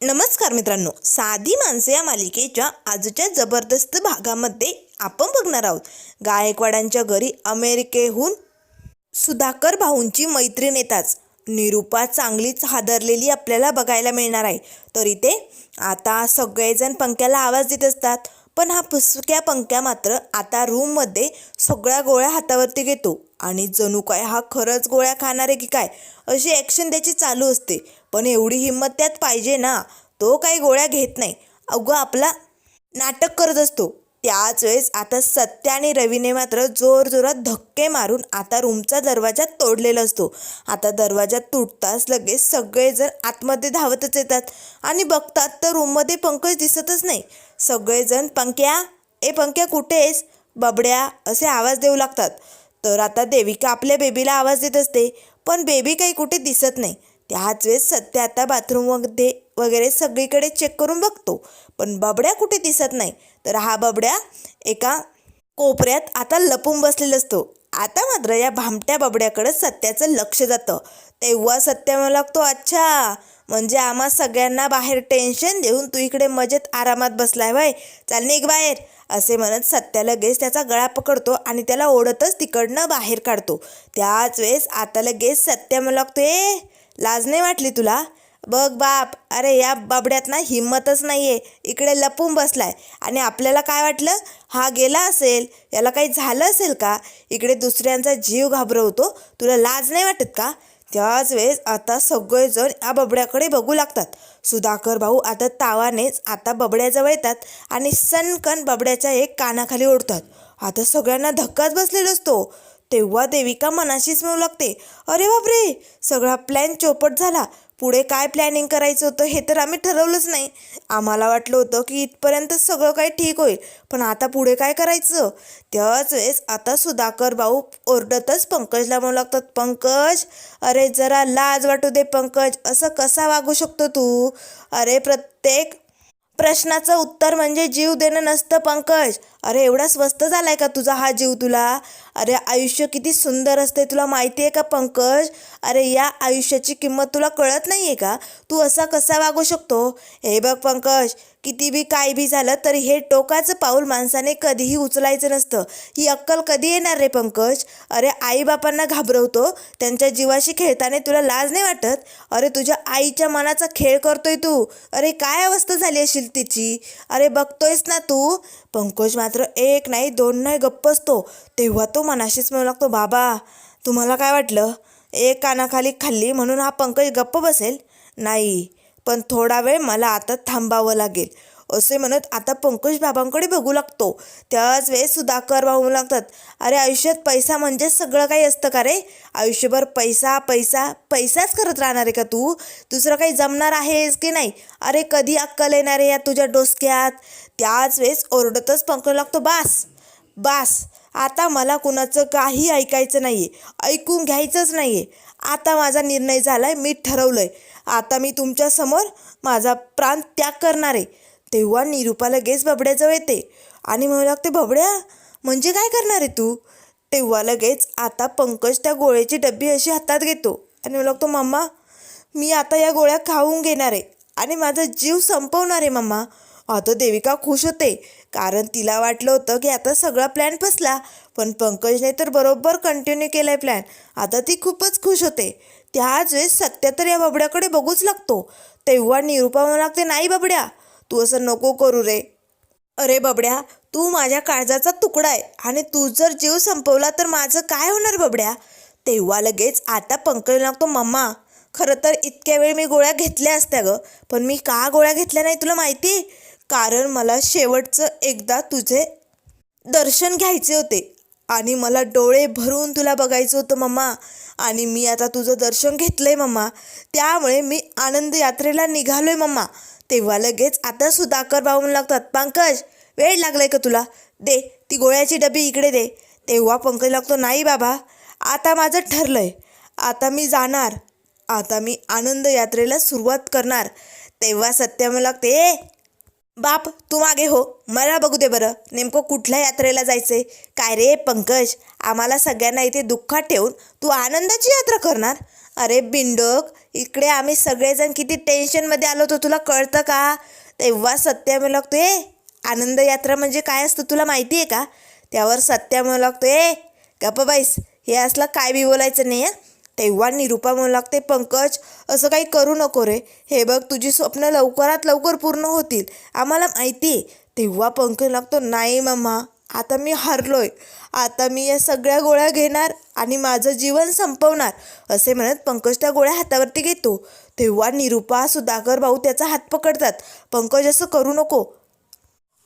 नमस्कार मित्रांनो साधी माणसे या मालिकेच्या आजच्या जबरदस्त भागामध्ये आपण बघणार आहोत. गायकवाडांच्या घरी अमेरिकेहून सुधाकर भाऊंची मैत्रीण येताच निरूपा चांगलीच हादरलेली आपल्याला बघायला मिळणार आहे. तर इथे आता सगळेजण पंख्याला आवाज देत असतात पण हा पुसक्या पंख्या मात्र आता रूममध्ये सगळ्या गोळ्या हातावरती घेतो. आणि जणू काय हा खरंच गोळ्या खाणार आहे की काय? अशी ॲक्शन त्याची चालू असते. पण एवढी हिंमत त्यात पाहिजे ना तो काही गोळ्या घेत नाही. अगं आपला नाटक करत असतो. त्याच वेळेस आता सत्य आणि रवीने मात्र जोरजोरात धक्के मारून आता रूमचा दरवाजा तोडलेला असतो. आता दरवाजा तुटताच लगेच सगळेजण आतमध्ये धावतच येतात आणि बघतात तर रूममध्ये पंकज दिसतच नाही. सगळेजण पंक्या ए पंक्या कुठे आहेस? बबड्या असे आवाज देऊ लागतात. तर आता देविका आपल्या बेबीला आवाज देत असते पण बेबी काही कुठे दिसत नाही. त्याच वेळेस सत्य आता बाथरूममध्ये वगैरे सगळीकडे चेक करून बघतो. पण बबड्या कुठे दिसत नाही. तर हा बबड्या एका कोपऱ्यात आता लपून बसलेला असतो. आता मात्र या भामट्या बबड्याकडे सत्याचं लक्ष जातं. तेव्हा सत्य म्हणू लागतो अच्छा म्हणजे आम्हा सगळ्यांना बाहेर टेन्शन देऊन तू इकडे मजेत आरामात बसलाय बाय चाल निघ बाहेर. असे म्हणत सत्या लगेच त्याचा गळा पकडतो आणि त्याला ओढतच तिकडनं बाहेर काढतो. त्याच वेळेस आता लगेच सत्य म्हणू लागतो ए लाज नाही वाटली तुला? बघ बाप अरे या बाबड्यात ना हिंमतच नाही आहे इकडे लपून बसलाय. आणि आपल्याला काय वाटलं? हा गेला असेल. याला काही झालं असेल का? इकडे दुसऱ्यांचा जीव घाबरवतो. तुला लाज नाही वाटत का? त्याच वेळेस आता सगळेजण या बबड्याकडे बघू लागतात. सुधाकर भाऊ आता तावानेच आता बबड्याजवळ येतात आणि सनकन बबड्याच्या एक कानाखाली ओढतात. आता सगळ्यांना धक्काच बसलेला असतो तेव्हा देविका मनाशीच मिळू लागते अरे बापरे सगळा प्लॅन चौपट झाला. पुढे काय प्लॅनिंग करायचं होतं हे तर आम्ही ठरवलंच नाही. आम्हाला वाटलं होतं की इथपर्यंत सगळं काही ठीक होईल पण आता पुढे काय करायचं? त्याच वेळेस आता सुधाकर भाऊ ओरडतच पंकजला म्हणू लागतात पंकज अरे जरा लाज वाटू दे पंकज असं कसा वागू शकतो तू? अरे प्रत्येक प्रश्नाचं उत्तर म्हणजे जीव देणं नसतं पंकज. अरे एवढा स्वस्त झालाय का तुझा हा जीव तुला? अरे आयुष्य किती सुंदर असते तुला माहिती आहे का पंकज? अरे या आयुष्याची किंमत तुला कळत नाही आहे का? तू असा कसा वागू शकतो? हे बघ पंकज किती बी काय बी झालं तरी हे टोकाचं पाऊल माणसाने कधीही उचलायचं नसतं. ही अक्कल कधी येणार रे पंकज? अरे आईबापांना घाबरवतो. त्यांच्या जीवाशी खेळताना तुला लाज नाही वाटत? अरे तुझ्या आईच्या मनाचा खेळ करतोय तू. अरे काय अवस्था झाली असेल तिची? अरे बघतोयस ना तू? पंकज मात्र एक नाही दोन नाही गप्प असतो. तेव्हा तो मनाशीच म्हणू लागतो बाबा तुम्हाला काय वाटलं? एक कानाखाली खाल्ली म्हणून हा पंकज गप्प बसेल? नाही. पण थोडा वेळ मला आता थांबावं लागेल. असे म्हणत आता पंकज बाबांकडे बघू लागतो. त्याच वेळेस सुधाकर भाऊ लागतात अरे आयुष्यात पैसा म्हणजे सगळं काही असतं का रे? आयुष्यभर पैसा पैसा पैसाच करत राहणार आहे का तू? दुसरं काही जमणार आहेस की नाही? अरे कधी अक्कल येणार आहे या तुझ्या डोसक्यात? त्याच वेळेस ओरडतच पंकज लागतो बास बास आता मला कुणाचं काही ऐकायचं नाही आहे ऐकून घ्यायचंच नाही आहे आता माझा निर्णय झाला आहे मी ठरवलं आहे आता मी तुमच्यासमोर माझा प्राण त्याग करणार आहे. तेव्हा निरूपा लगेच बबड्याजवळ येते. आणि म्हणू लागते बबड्या म्हणजे काय करणार आहे तू? तेव्हा लगेच आता पंकज त्या गोळ्याची डब्बी अशी हातात घेतो. आणि म्हणू लागतो मम्मा मी आता या गोळ्या खाऊन घेणार आहे. आणि माझा जीव संपवणार आहे मम्मा. आता देविका खुश होते. कारण तिला वाटलं होतं की आता सगळा प्लॅन फसला पण पंकजने तर बरोबर कंटिन्यू केलाय प्लॅन आता ती खूपच खुश होते. त्याच वेळेस सत्य तर या बबड्याकडे बघूच लागतो. तेव्हा निरूपा म्हणू लागते नाही बबड्या तू असं नको करू रे. अरे बबड्या तू माझ्या काळजाचा तुकडा आहे आणि तू जर जीव संपवला तर माझं काय होणार बबड्या? तेव्हा लगेच आता पंकज लागतो मम्मा खरं तर इतक्या वेळ मी गोळ्या घेतल्या असत्या गं पण मी का गोळ्या घेतल्या नाही तुला माहिती आहे कारण मला शेवटचं एकदा तुझे दर्शन घ्यायचे होते. आणि मला डोळे भरून तुला बघायचं होतं मम्मा. आणि मी आता तुझं दर्शन घेतलं आहे मम्मा. त्यामुळे मी आनंद यात्रेला आहे मम्मा. तेव्हा लगेच आता सुधाकर भाऊ लागतात पंकज वेळ लागलाय का तुला? दे ती गोळ्याची डबी इकडे दे. तेव्हा पंकज लागतो नाही बाबा आता माझं ठरलंय. आता मी जाणार. आता मी आनंद यात्रेला सुरुवात करणार. तेव्हा सत्य मला लागते बाप तू मागे हो. मला बघू दे बरं. नेमकं कुठल्या यात्रेला जायचंय? काय रे पंकज? आम्हाला सगळ्यांना इथे दुःखात ठेवून तू आनंदाची यात्रा करणार? अरे बिंडोक इकडे आम्ही सगळेजण किती टेन्शनमध्ये आलो होतो तुला कळतं का? तेव्हा सत्या म्हणू लागतो ए आनंद यात्रा म्हणजे काय असतं तुला माहिती आहे का? त्यावर सत्या म्हणू लागतो ए गप्पा बाईस हे असलं काय बी बोलायचं नाही आहे तेव्हा निरुपा म्हणू लागते पंकज असं काही करू नको रे. हे बघ तुझी स्वप्न लवकरात लवकर पूर्ण होतील. आम्हाला माहिती आहे. तेव्हा पंकज लागतो नाही मम्मा आता मी हरलोय. आता मी या सगळ्या गोळ्या घेणार आणि माझं जीवन संपवणार असे म्हणत पंकज त्या गोळ्या हातावरती घेतो. तेव्हा निरुपा सुधाकर भाऊ त्याचा हात पकडतात. पंकज असं करू नको.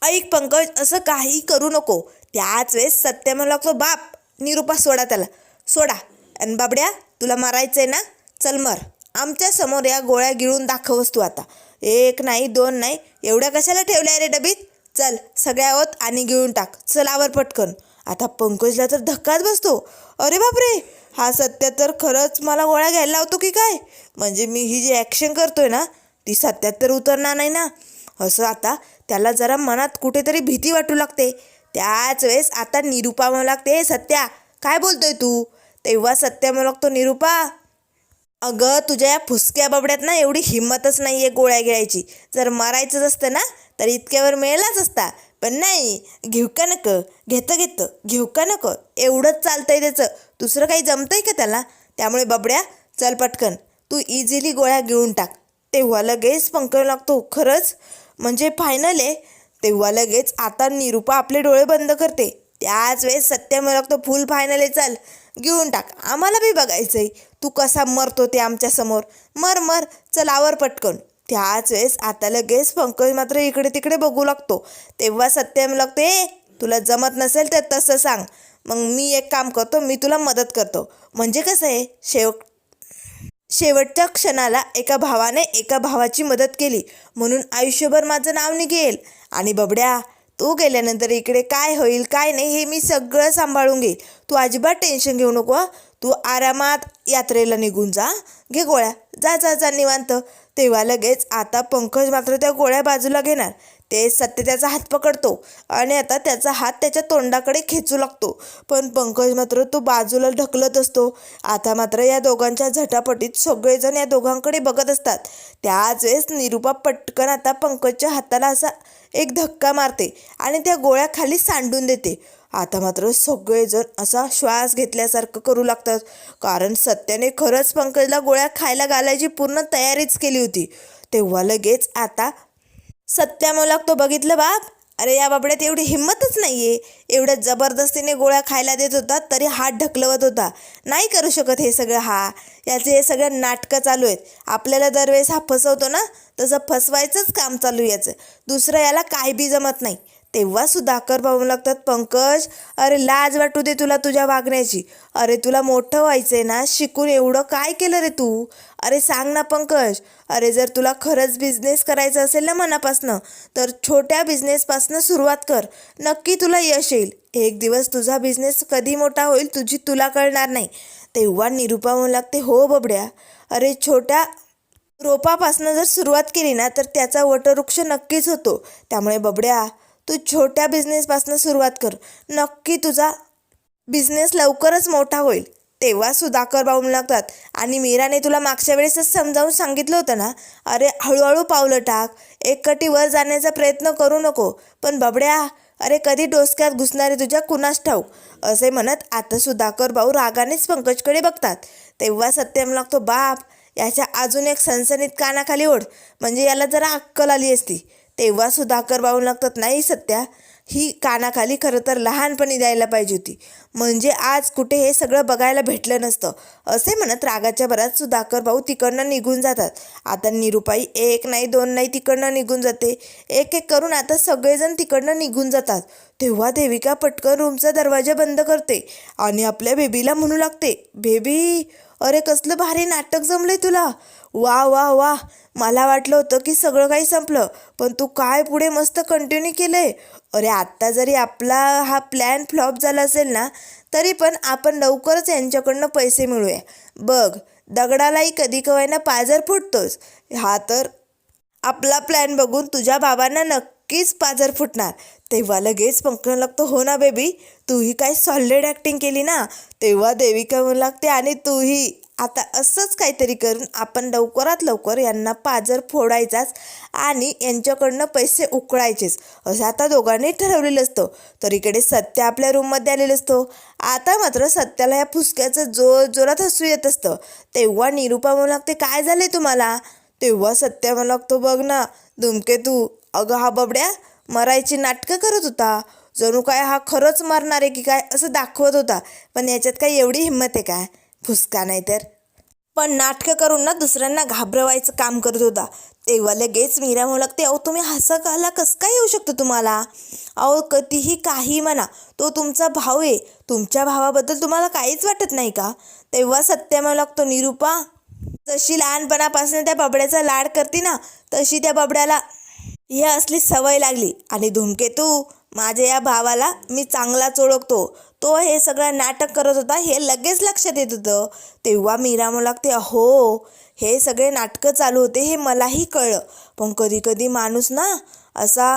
ऐक पंकज असं काही करू नको. त्याच वेळेस सत्य म्हणू लागतो बाप निरुपा सोडा त्याला. सोडा. आणि बाबड्या तुला मारायचंय ना? चल मर. आमच्यासमोर या गोळ्या गिळून दाखवस तू आता. एक नाही दोन नाही एवढ्या कशाला ठेवल्या रे डबीत? चल सगळ्या होत आणि गिळून टाक. चल आवर पटकन. आता पंकजला तर धक्काच बसतो. अरे बापरे! हा सत्या तर खरंच मला गोळ्या घ्यायला लावतो की काय? म्हणजे मी ही जी ॲक्शन करतोय ना ती सत्यात तर उतरणार नाही ना. असं आता त्याला जरा मनात कुठेतरी भीती वाटू लागते. त्याच वेळेस आता निरुपा लागते सत्या काय बोलतोय तू? तेव्हा सत्य म्हणतो निरुपा अगं तुझ्या या फुसक्या बाबड्यात ना एवढी हिंमतच नाही आहे गोळ्या घ्यायची. जर मारायचंच असतं ना तर इतक्यावर मिळेलाच असता. पण नाही घेऊ का नकं? घेतं घेतं. घेऊ का नकं? एवढंच चालतंय त्याचं. दुसरं काही जमतंय का त्याला? त्यामुळे बाबड्या चल पटकन. तू इझिली गोळ्या गिळून टाक. तेव्हा लगेच पंकज लागतो. खरंच? म्हणजे फायनल आहे. तेव्हा लगेच आता निरुपा आपले डोळे बंद करते. त्याच वेळेस सत्य मला लागतो फुल फायनल आहे. चल. घेऊन टाक. आम्हाला बी बघायचंय. तू कसा मरतो ते आमच्यासमोर मर मर. चलावर पटकन. त्याच वेळेस आता लगेच पंकज मात्र इकडे तिकडे बघू लागतो. तेव्हा सत्यम लागतो ए तुला जमत नसेल तर तसं सांग. मग मी एक काम करतो मी तुला मदत करतो. म्हणजे कसं आहे शेवट शेवटच्या क्षणाला एका भावाने एका भावाची मदत केली. म्हणून आयुष्यभर माझं नाव निघेल. आणि बबड्या तू गेल्यानंतर इकडे काय होईल काय नाही हे मी सगळं सांभाळून घेईल. तू अजिबात टेन्शन घेऊ नको तू आरामात यात्रेला निघून जा. घे गोळ्या. जा जा जा निवांत. तेव्हा लगेच आता पंकज मात्र त्या गोळ्या बाजूला घेणार. ते सत्य त्याचा हात पकडतो आणि आता त्याचा हात त्याच्या तोंडाकडे खेचू लागतो. पण पंकज मात्र तो बाजूला ढकलत असतो. आता मात्र या दोघांच्या झटापटीत सगळेजण या दोघांकडे बघत असतात. त्याच वेळेस निरुपा पटकन आता पंकजच्या हाताला असा एक धक्का मारते आणि त्या गोळ्या खाली सांडून देते. आता मात्र सगळेजण असा श्वास घेतल्यासारखं करू लागतात. कारण सत्याने खरंच पंकजला गोळ्या खायला घालायची पूर्ण तयारीच केली होती. तेव्हा लगेच आता सत्यामोलाक तो बघितलं बाप. अरे या बाबड्यात एवढी हिंमतच नाही आहे एवढ्या जबरदस्तीने गोळ्या खायला देत होता तरी हात ढकलवत होता. नाही करू शकत हे सगळं हा. याचे हे सगळं नाटकं चालू आहेत. आपल्याला दरवेळेस हा फसवतो ना तसं फसवायचंच काम चालू आहे याचं. दुसरं याला काही बी जमत नाही. तेव्हा सुधाकर भाऊ लागतात पंकज अरे लाज वाटू दे तुला तुझ्या वागण्याची. अरे तुला मोठं व्हायचंय ना शिकून एवढं काय केलं रे तू? अरे सांग ना पंकज. अरे जर तुला खरंच बिझनेस करायचं असेल ना मनापासनं तर छोट्या बिझनेसपासनं सुरुवात कर. नक्की तुला यश येईल. एक दिवस तुझा बिझनेस कधी मोठा होईल तुझी तुला कळणार नाही. तेव्हा निरुपा म्हणू लागते हो बबड्या. अरे छोट्या रोपापासनं जर सुरुवात केली ना तर त्याचा वटवृक्ष नक्कीच होतो. त्यामुळे बबड्या तू छोट्या बिझनेसपासनं सुरुवात कर. नक्की तुझा बिझनेस लवकरच मोठा होईल. तेव्हा सुधाकर भाऊ लागतात आणि मीराने तुला मागच्या वेळेसच समजावून सांगितलं होतं ना? अरे हळूहळू पावलं टाक. एक कटी वर जाण्याचा प्रयत्न करू नको. पण बबड्या अरे कधी डोसक्यात घुसणारे तुझ्या कुणास ठाऊक? असे म्हणत आता सुधाकर भाऊ रागानेच पंकजकडे बघतात. तेव्हा सत्यम लागतो बाप याच्या अजून एक सनसनीत कानाखाली ओढ. म्हणजे याला जरा अक्कल आली असती. तेव्हा सुधाकर भाऊ लागतात. नाही सत्या ही कानाखाली खरं तर लहानपणी द्यायला पाहिजे होती. म्हणजे आज कुठे हे सगळं बघायला भेटलं नसतं. असे म्हणत रागाच्या भरात सुधाकर भाऊ तिकडनं निघून जातात. आता निरुपाई एक नाही दोन नाही तिकडनं निघून जाते. एक एक करून आता सगळेजण तिकडनं निघून जातात. तेव्हा देविका पटकन रूमचा दरवाजा बंद करते आणि आपल्या बेबीला म्हणू लागते बेबी अरे कसलं भारी नाटक जमलंय तुला. वा वा वा. मला वाटलं होतं की सगळं काही संपलं पण तू काय पुढे मस्त कंटिन्यू केलं आहे अरे आत्ता जरी आपला हा प्लॅन फ्लॉप झाला असेल ना तरी पण आपण लवकरच यांच्याकडनं पैसे मिळूया. बघ दगडालाही कधी कवायना पाजर फुटतोच हा तर आपला प्लॅन बघून तुझ्या बाबांना नक्कीच पाजर फुटणार. तेव्हा लगेच पंकज लागतो. हो ना बेबी तूही काय सॉलिड ॲक्टिंग केली ना? तेव्हा देविका म्हणू लागते आणि तूही. आता असंच काहीतरी करून आपण लवकरात लवकर यांना पाजर फोडायचाच आणि यांच्याकडनं पैसे उकळायचेच. असं आता दोघांनी ठरवलेलं असतं. तर इकडे सत्य आपल्या रूममध्ये आलेलं असतो. आता मात्र सत्याला या फुसक्याचं जोर जोरात हसू येत असतं. तेव्हा निरूपा म्हणू लागते काय झाले तुम्हाला? तेव्हा सत्य म्हणू लागतो बघ ना धुमके तू अगं हा बबड्या मरायची नाटकं करत होता. जणू काय हा खरंच मरणार आहे की काय असं दाखवत होता. पण याच्यात काय एवढी हिंमत आहे काय फुसका नाही तर. पण नाटकं करून ना दुसऱ्यांना घाबरवायचं काम करत होता. तेव्हा लगेच मीरा म्हणू लागते अहो तुम्ही हसा काला कसं काय येऊ शकतो तुम्हाला? अहो कधीही काही म्हणा तो तुमचा भाऊ आहे. तुमच्या भावाबद्दल तुम्हाला काहीच वाटत नाही का? तेव्हा सत्य म्हणू लागतो निरूपा जशी लहानपणापासून त्या बबड्याचा लाड करते ना तशी त्या बाबड्याला ही असली सवय लागली. आणि धूमकेतू माझ्या या भावाला मी चांगलाच ओळखतो. तो हे सगळं नाटक करत होता हे लगेच लक्षात येत होतं. तेव्हा मीरा म्हणू लागते हो हे सगळे नाटकं चालू होते हे मलाही कळलं. पण कधी कधी माणूस ना असा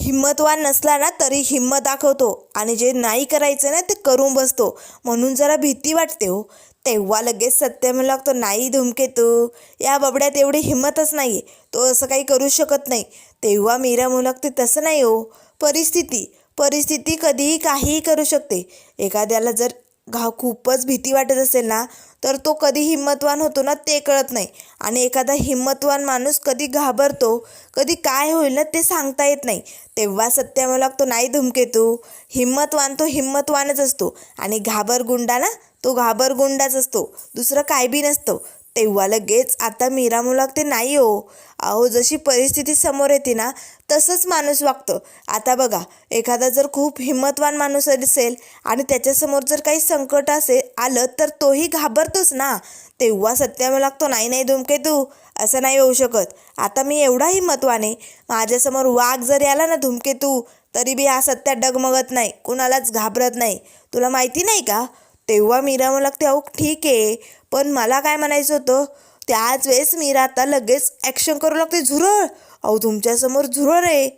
हिंमतवान नसला ना तरी हिंमत दाखवतो. आणि जे नाही करायचं ना ते करून बसतो. म्हणून जरा भीती वाटते हो. तेव्हा लगेच सत्य म्हणू लागतो नाही धुमकेतू या बबड्यात एवढी हिंमतच नाही आहे तो असं काही करू शकत नाही. तेव्हा मीरा म्हणू लागते तसं नाही हो. परिस्थिती परिस्थिती कधीही काहीही करू शकते. एखाद्याला जर घा खूपच भीती वाटत असेल ना तर तो कधी हिंमतवान होतो ना ते कळत नाही. आणि एखादा हिंमतवान माणूस कधी घाबरतो कधी काय होईल ना ते सांगता येत नाही. तेव्हा सत्य मला लागतो नाही धुमकेतू हिंमतवान तो हिंमतवानच असतो. आणि घाबरगुंडा ना तो घाबरगुंडाच असतो. दुसरं काय बी नसतं. तेव्हा लगेच आता मीरा मुलागते नाही हो. अहो जशी परिस्थिती समोर येते ना तसंच माणूस वागतं. आता बघा एखादा जर खूप हिंमतवान माणूस असेल आणि त्याच्यासमोर जर काही संकट असेल आलं तर तोही घाबरतोच ना. तेव्हा सत्य लागतो नाही नाही धुमके तू. असं नाही होऊ शकत. आता मी एवढा हिंमतवान आहे. माझ्यासमोर वाघ जरी आला ना धुमके तू तरी बी हा सत्या डगमगत नाही. कुणालाच घाबरत नाही. तुला माहिती नाही का? तेव्हा मीरा मुलागते लागते अहो ठीक आहे. पण मला काय म्हणायचं होतं त्याच वेळेस मीरा आता लगेच ॲक्शन करू लागते झुरळ. अहो तुमच्यासमोर झुरळ आहे.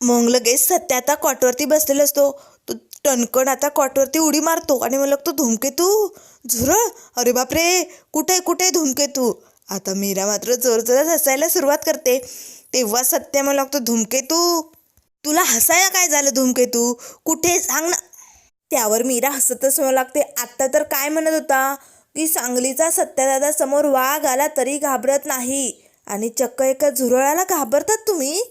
मग लगेच सत्य आता कॉटवरती बसलेला असतो. तो टणकण आता कॉटवरती उडी मारतो आणि मग लागतो धूमकेतू झुरळ. अरे बापरे कुठे कुठे धूमकेतू आता मीरा मात्र जोरजोरात हसायला सुरुवात करते. तेव्हा सत्य मला लागतो धूमकेतू तुला हसायला काय झालं धूमकेतू कुठे? सांग ना. त्यावर मीरा हसतच मला लागते आत्ता तर काय म्हणत होता? की सांगलीचा सत्यदादा समोर वाघ आला तरी घाबरत नाही. आणि चक्क एका झुरळाला घाबरतात तुम्ही?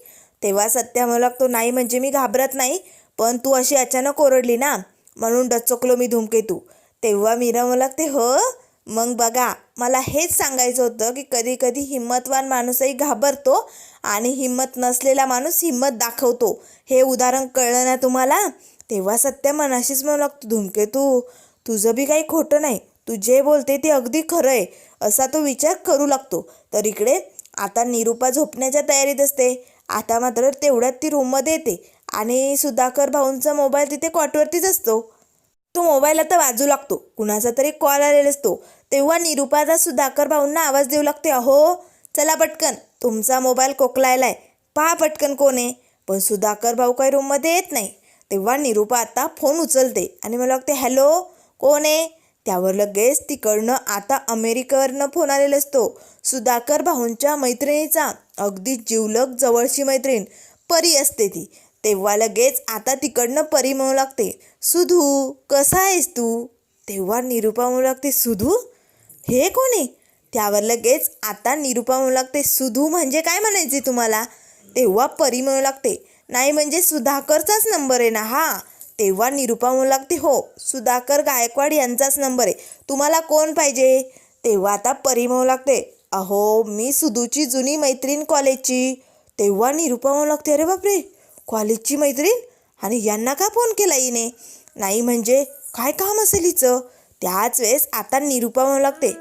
तेव्हा सत्या म्हणू लागतो नाही म्हणजे मी घाबरत नाही पण तू अशी अचानक ओरडली ना म्हणून डचकलो मी धुमकेतू. तेव्हा मीरा म्हणू लागते हो मग बघा मला हेच सांगायचं होतं की कधी कधी हिंमतवान माणूसही घाबरतो आणि हिंमत नसलेला माणूस हिंमत दाखवतो. हे उदाहरण कळलं ना तुम्हाला? तेव्हा सत्य मनाशीच म्हणू लागतो धुमकेतू तुझं बी काही खोटं नाही तू जे बोलते ते अगदी खरं आहे असा तो विचार करू लागतो. तर इकडे आता निरूपा झोपण्याच्या तयारीत असते. आता मात्र तेवढ्यात ती रूममध्ये येते आणि सुधाकर भाऊंचा मोबाईल तिथे कॉटवरतीच असतो. तो मोबाईल आता वाजू लागतो. कुणाचा तरी कॉल आलेला असतो. तेव्हा निरूपाचा सुधाकर भाऊंना आवाज देऊ लागते अहो चला पटकन. तुमचा मोबाईल कोकलायलाय. पहा पटकन कोण आहे. पण सुधाकर भाऊ काही रूममध्ये येत नाही. तेव्हा निरूपा आता फोन उचलते आणि मला वाटते हॅलो कोण आहे? त्यावर लगेच तिकडनं आता अमेरिकेवरनं फोन आलेला असतो. सुधाकर भाऊंच्या मैत्रिणीचा. अगदी जिवलग जवळची मैत्रीण. परी असते ती. तेव्हा लगेच आता तिकडनं परी म्हणू लागते. सुधू कसा आहेस तू? तेव्हा निरूपा म्हणू लागते सुधू? हे कोण? आहे त्यावर लगेच आता निरूपा म्हणू लागते सुधू म्हणजे काय म्हणायचे तुम्हाला? तेव्हा परी म्हणू लागते नाही म्हणजे सुधाकरचाच नंबर आहे ना हा? तेव्हा निरुपा म्हणू लागते हो सुधाकर गायकवाड यांचाच नंबर आहे. तुम्हाला कोण पाहिजे? तेव्हा आता परी म्हणू लागते अहो मी सुधूची जुनी मैत्रीण कॉलेजची. तेव्हा निरुपा म्हणू लागते अरे बापरे कॉलेजची मैत्रीण? आणि यांना का फोन केला हिने? नाही म्हणजे काय काम असेल हिचं? त्याच वेळेस आता निरुपा म्हणू लागते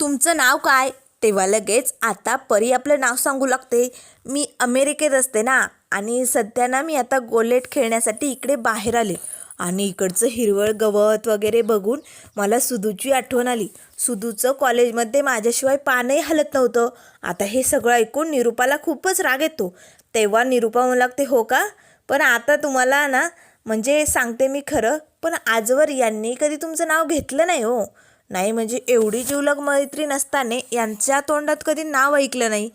तुमचं नाव काय? तेव्हा लगेच आता परी आपलं नाव सांगू लागते मी अमेरिकेत असते ना आणि सध्या ना मी आता गोलेट खेळण्यासाठी इकडे बाहेर आले. आणि इकडचं हिरवळ गवत वगैरे बघून मला सुधूची आठवण आली. सुधूचं कॉलेजमध्ये माझ्याशिवाय पानही हलत नव्हतं. आता हे सगळं ऐकून निरूपाला खूपच राग येतो. तेव्हा निरूपा म्हणू लागते हो का? पण आता तुम्हाला ना म्हणजे सांगते मी खरं पण आजवर यांनी कधी तुमचं नाव घेतलं नाही हो. नाही म्हणजे एवढी जिवलग मैत्रीण असताना यांच्या तोंडात कधी नाव ऐकलं नाही.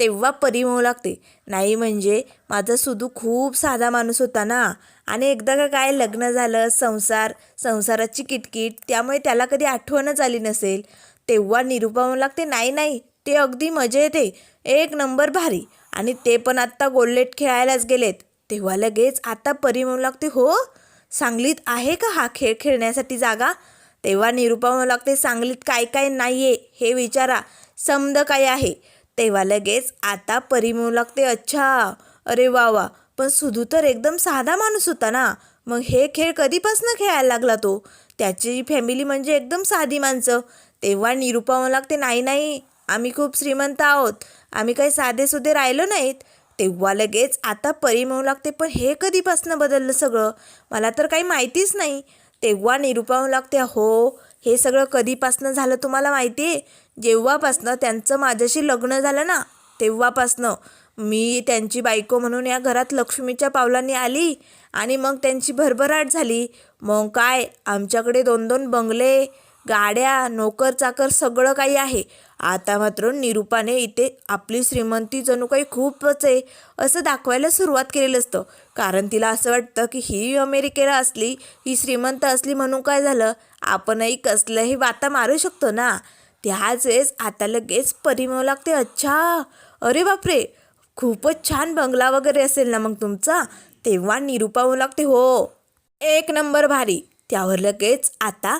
तेव्हा परी लागते. नाही म्हणजे माझा सुदू खूप साधा माणूस होता ना. आणि एकदा का काय लग्न झालं संसार संसाराची किटकिट त्यामुळे त्याला कधी आठवणच आली नसेल. तेव्हा निरूपा लागते नाही नाही ते अगदी मजा येते एक नंबर भारी. आणि ते पण आत्ता गोल्लेट खेळायलाच गेलेत. तेव्हा लगेच आता परी म्हणू लागते हो सांगलीत आहे का हा खेळ खेळण्यासाठी जागा? तेव्हा निरूपा म्हणू लागते सांगलीत काय काय नाही आहे हे विचारा. समद काय आहे? तेव्हा लगेच आता परी म्हणू लागते अच्छा अरे वा वा पण सुधू तर एकदम साधा माणूस होता ना. मग हे खेळ कधीपासून खेळायला लागला तो? त्याची फॅमिली म्हणजे एकदम साधी माणसं. तेव्हा निरूपा म्हणू लागते नाही नाही आम्ही खूप श्रीमंत आहोत. आम्ही काही साधेसुधे राहिलो नाहीत. तेव्हा लगेच आता परी म्हणू लागते पण हे कधीपासनं बदललं सगळं? मला तर काही माहितीच नाही. तेव्हा निरूपा म्हणू लागते हो हे सगळं कधीपासनं झालं तुम्हाला माहिती आहे जेव्हापासनं त्यांचं माझ्याशी लग्न झालं ना तेव्हापासनं मी त्यांची बायको म्हणून या घरात लक्ष्मीच्या पावलांनी आली आणि मग त्यांची भरभराट झाली. मग काय आमच्याकडे दोन दोन बंगले गाड्या नोकर चाकर सगळं काही आहे. आता मात्र निरूपाने इथे आपली श्रीमंती जणू काही खूपच आहे असं दाखवायला सुरुवात केलेलं असतं. कारण तिला असं वाटतं की ही अमेरिकेला असली ही श्रीमंत असली म्हणून काय झालं? आपणही कसलंही वाता मारू शकतो ना. त्याच वेळेस आता लगेच परिमव लागते. अच्छा! अरे बापरे! खूपच छान बंगला वगैरे असेल ना मग तुमचा? तेव्हा निरूपा होऊ लागते. हो. एक नंबर भारी. त्यावर लगेच आता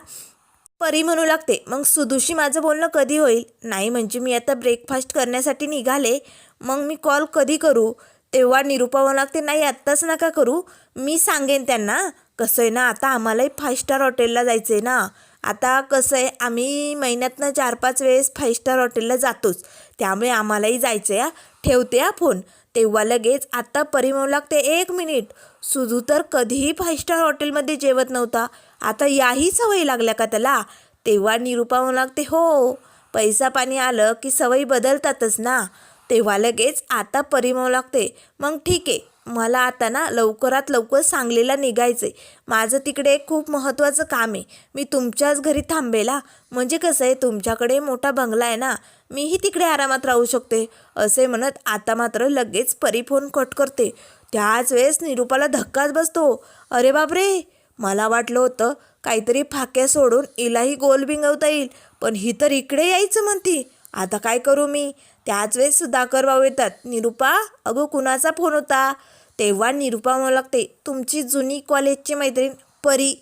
परी म्हणू लागते. मग सुदूशी माझं बोलणं कधी होईल? नाही म्हणजे मी आता ब्रेकफास्ट करण्यासाठी निघाले. मग मी कॉल कधी करू? तेव्हा निरूपा म्हणू लागते. नाही आत्ताच नका करू. मी सांगेन त्यांना. कसं आहे ना आता आम्हालाही फाय स्टार हॉटेलला जायचं आहे ना. आता कसं आहे आम्ही महिन्यातनं चार पाच वेळेस फाईव्ह स्टार हॉटेलला जातोच. त्यामुळे आम्हालाही जायचं आहे ठेवते हा फोन तेव्हा लगेच आत्ता परिमव लागते एक मिनिट सुधू तर कधीही फाईव्ह स्टार हॉटेलमध्ये जेवत नव्हता. आता याही सवयी लागल्या का त्याला? तेव्हा निरूपा म्हणू लागते हो पैसा पाणी आलं की सवयी बदलतातच ना. तेव्हा लगेच आता परिमव लागते मग ठीक आहे मला आता ना लवकरात लवकर सांगलीला निघायचं आहे माझं तिकडे एक खूप महत्त्वाचं काम आहे. मी तुमच्याच घरी थांबेला. म्हणजे कसं आहे तुमच्याकडे मोठा बंगला आहे ना मीही तिकडे आरामात राहू शकते. असे म्हणत आता मात्र लगेच परी फोन कट करते. त्याच वेळेस निरूपाला धक्काच बसतो. अरे बापरे! मला वाटलं होतं काहीतरी फाक्या सोडून इलाही गोल बिंगवता येईल. पण ही तर इकडे यायचं म्हणती. आता काय करू मी? त्याच वेळेस सुधाकर भाऊ येतात. निरूपा अगो कुणाचा फोन होता? तेव्हा निरूपा म्हणू लागते तुमची जुनी कॉलेजची मैत्रीण परी.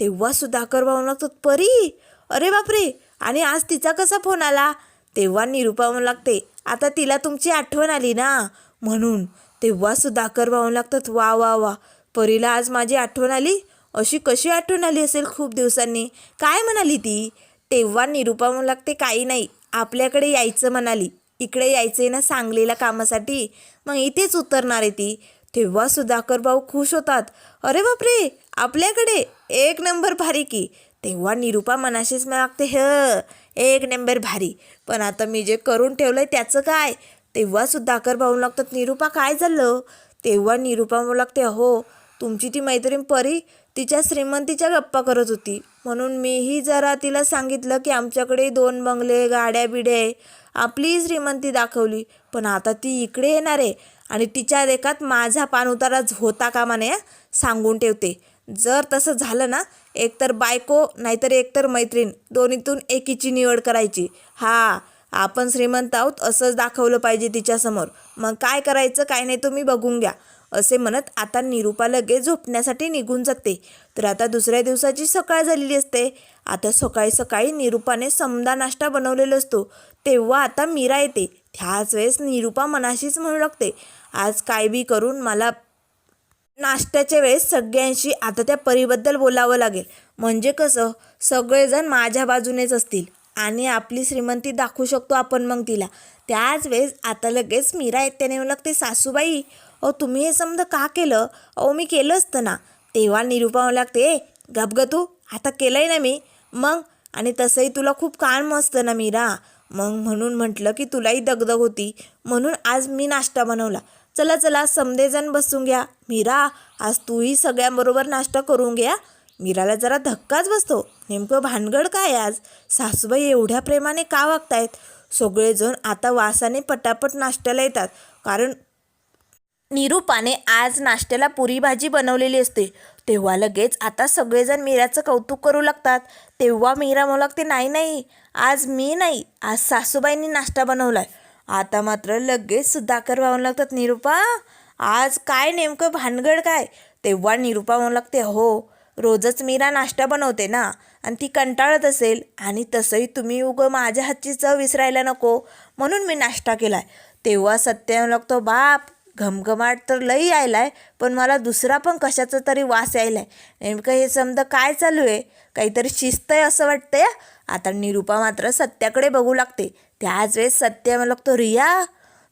तेव्हा सुधाकर भाऊ लागतात परी? अरे बापरे! आणि आज तिचा कसा फोन आला? तेव्हा निरूपा म्हणू लागते आता तिला तुमची आठवण आली ना? म्हणून तेव्हा सुधाकर भाऊ लागतात वा वा वा! परीला आज माझी आठवण आली? अशी कशी आठवण आली असेल खूप दिवसांनी? काय म्हणाली ती? तेव्हा निरूपा म्हणू लागते काही नाही आपल्याकडे यायचं म्हणाली. इकडे यायचं आहे ना सांगलीला कामासाठी. मग इथेच उतरणार आहे ती. तेव्हा सुधाकर भाऊ खुश होतात. अरे बापरे आपल्याकडे एक नंबर भारी की. तेव्हा निरूपा मनाशीच मला लागते ह एक नंबर भारी. पण आता मी जे करून ठेवलं आहे त्याचं काय? तेव्हा सुधाकर भाऊ लागतात निरूपा काय झालं? तेव्हा निरूपा लागते हो तुमची ती मैत्रीण परी तिच्या श्रीमंतीच्या गप्पा करत होती. म्हणून मीही जरा तिला सांगितलं की आमच्याकडे दोन बंगले गाड्या बिड्या आहे. आपली श्रीमंती दाखवली. पण आता ती इकडे येणार आहे आणि तिच्या देखात माझा पाणउतारा होता कामा नये सांगून ठेवते. जर तसं झालं ना एकतर बायको नाहीतर एकतर मैत्रीण दोन्हीतून एकीची निवड करायची. हा आपण श्रीमंत आहोत असंच दाखवलं पाहिजे तिच्यासमोर मग काय करायचं काय नाही तुम्ही बघून घ्या. असे म्हणत आता निरूपा लगेच झोपण्यासाठी निघून जाते. तर आता दुसऱ्या दिवसाची सकाळ झालेली असते. आता सकाळी सकाळी निरूपाने समदा नाश्ता बनवलेला असतो. तेव्हा आता मीरा येते. त्याच वेळेस निरूपा मनाशीच म्हणू लागते आज काय बी करून मला नाश्त्याच्या वेळेस सगळ्यांशी आता त्या परीबद्दल बोलावं लागेल. म्हणजे कसं? सगळेजण माझ्या बाजूनेच असतील आणि आपली श्रीमंती दाखवू शकतो आपण मग तिला. त्याच वेळेस आता लगेच मीरा येत्याने येऊ लागते सासूबाई अहो तुम्ही हे समजा का केलं? अहो मी केलं असतं ना. तेव्हा निरूपा म्हणू लागते ए गप ग तू आता केलं आहे ना मी. मग? आणि तसंही तुला खूप काम असतं ना मीरा. मग म्हणून म्हटलं की तुलाही दगदग होती. म्हणून आज मी नाश्ता बनवला. चला चला समदेजण बसून घ्या. मीरा आज तूही सगळ्यांबरोबर नाश्ता करून घ्या. मीराला जरा धक्काच बसतो. नेमकं भानगड काय आज? सासूबाई एवढ्या प्रेमाने का वागतायत? सगळेजण आता वासाने पटापट नाश्त्याला येतात. कारण निरूपाने आज नाश्त्याला पुरी भाजी बनवलेली असते. तेव्हा लगेच आता सगळेजण मीराचं कौतुक करू लागतात. तेव्हा मीरा म्हणू लागते नाही नाही आज मी नाही आज सासूबाईंनी नाश्ता बनवलाय. आता मात्र लगेच सुधाकर वाहून लागतात निरूपा आज काय नेमकं भानगड काय? तेव्हा निरूपा म्हणू लागते हो रोजच मीरा नाश्ता बनवते ना आणि ती कंटाळत असेल आणि तसंही तुम्ही उगं माझ्या हातची चव विसरायला नको म्हणून मी नाश्ता केलाय. तेव्हा सत्य म्हणू लागतो बाप घमघमाट तर लई यायलाय पण मला दुसरा पण कशाचा तरी वास यायला आहे नेमकं हे समजा काय चालू आहे? काहीतरी शिस्त आहे असं वाटतंय? आता निरूपा मात्र सत्याकडे बघू लागते. त्याच वेळेस सत्य मला लागतो रिया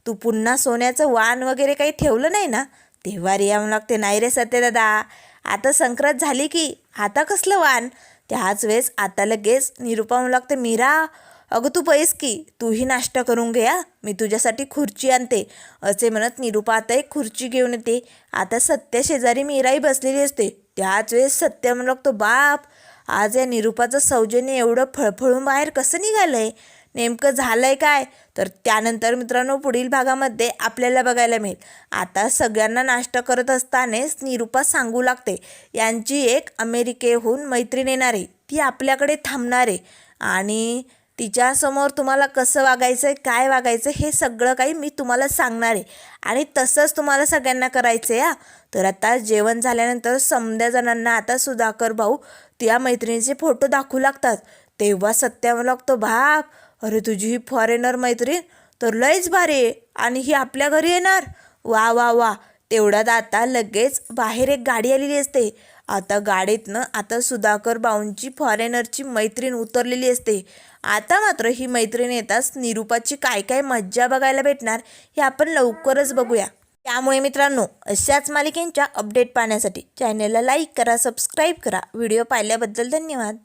तू पुन्हा सोन्याचं वाण वगैरे काही ठेवलं नाही ना? तेव्हा रिया म्हणू लागते नाही रे सत्य दादा आता संक्रांत झाली की आता कसलं वाण? त्याच वेळेस आता लगेच निरूपा म्हणू लागते मीरा अगं तू पैस की तूही नाश्ता करून घ्या मी तुझ्यासाठी खुर्ची आणते. असे म्हणत निरूपा आता एक खुर्ची घेऊन येते. आता सत्या शेजारी मीराई बसलेली असते. त्याच वेळेस सत्य म्हणू लागतो बाप आज या निरूपाचं सौजन्य एवढं फळफळून बाहेर कसं निघालंय? नेमकं झालंय काय? तर त्यानंतर मित्रांनो पुढील भागामध्ये आपल्याला बघायला मिळेल. आता सगळ्यांना नाश्ता करत असतानाच निरूपा सांगू लागते यांची एक अमेरिकेहून मैत्रीण येणार आहे ती आपल्याकडे थांबणार आहे. आणि तिच्यासमोर तुम्हाला कसं वागायचं आहे काय वागायचं हे सगळं काही मी तुम्हाला सांगणार आहे. आणि तसंच तुम्हाला सगळ्यांना करायचं आहे हा. तर आता जेवण झाल्यानंतर समद्या जणांना आता सुधाकर भाऊ त्या मैत्रिणीचे फोटो दाखवू लागतात. तेव्हा सत्यावर लागतो बाप अरे तुझी ही फॉरेनर मैत्रीण तर लयच भारी आहे. आणि ही आपल्या घरी येणार. वा वा वा. तेवढ्यात आता लगेच बाहेर एक गाडी आलेली असते. आता गाडीतनं आता सुधाकर बाऊंची फॉरेनरची मैत्रीण उतरलेली असते. आता मात्र ही मैत्रीण येताच निरूपाची काय काय मज्जा बघायला भेटणार हे आपण लवकरच बघूया. त्यामुळे मित्रांनो अशाच मालिकेंच्या अपडेट पाहण्यासाठी चॅनलला लाईक करा सबस्क्राईब करा. व्हिडिओ पाहिल्याबद्दल धन्यवाद.